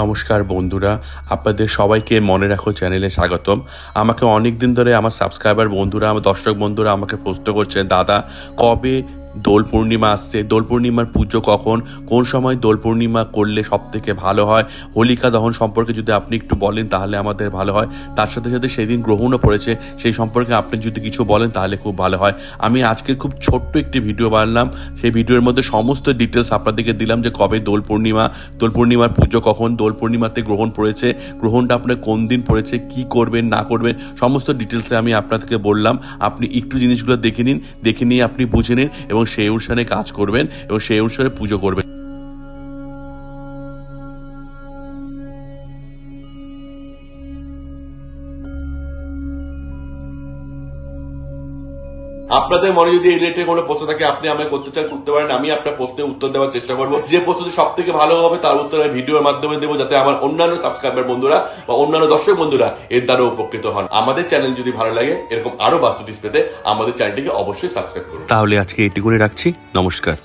নমস্কার বন্ধুরা, আপনাদের সবাইকে মনে রাখো চ্যানেলে স্বাগতম। আমাকে অনেক দিন ধরে আমার সাবস্ক্রাইবার বন্ধুরা, আমার দর্শক বন্ধুরা আমাকে প্রশ্ন করছেন, দাদা, কবে দোল পূর্ণিমা আসছে। দোল পূর্ণিমার পুজো কখন? কোন সময় দোল পূর্ণিমা করলে সব থেকে ভালো হয়? হোলিকা দহন সম্পর্কে যদি আপনি একটু বলেন তাহলে আমাদের ভালো হয়। তার সাথে সাথে সেদিন গ্রহণও পড়েছে। সেই সম্পর্কে আপনি যদি কিছু বলেন তাহলে খুব ভালো হয়। আমি আজকে খুব ছোট্ট একটি ভিডিও বানালাম। সেই ভিডিওর মধ্যে সমস্ত ডিটেলস আপনাদেরকে দিলাম যে কবে দোল পূর্ণিমা, দোল পূর্ণিমার পুজো কখন, দোল পূর্ণিমাতে গ্রহণ পড়েছে, গ্রহণটা আপনার কোন দিন পড়েছে, কি করবেন, না করবেন, সমস্ত ডিটেলসে আমি আপনাদেরকে বললাম। আপনি একটু জিনিসগুলো দেখে নিন, দেখে নিয়ে আপনি বুঝে নিন এবং সেই অনুষ্ঠানে কাজ করবেন এবং সেই অনুষ্ঠানে পুজো করবেন। আপনাদের মনে যদি এই রিলেটেড কোনো প্রশ্ন থাকে, আপনি আমাকে করতে চান, করতে পারেন, আমি আপনার প্রশ্নের উত্তর দেওয়ার চেষ্টা করব। যে প্রশ্নটি সব থেকে ভালো হবে, তার উত্তর আমি ভিডিওর মাধ্যমে দেবো, যাতে আমার অন্যান্য সাবস্ক্রাইবার বন্ধুরা বা অন্যান্য দর্শক বন্ধুরা এর দ্বারা উপকৃত হন। আমাদের চ্যানেল যদি ভালো লাগে, এরকম আরও বাস্তু পেতে আমাদের চ্যানেলটিকে অবশ্যই সাবস্ক্রাইব করুন। তাহলে আজকে এটি করে রাখছি। নমস্কার।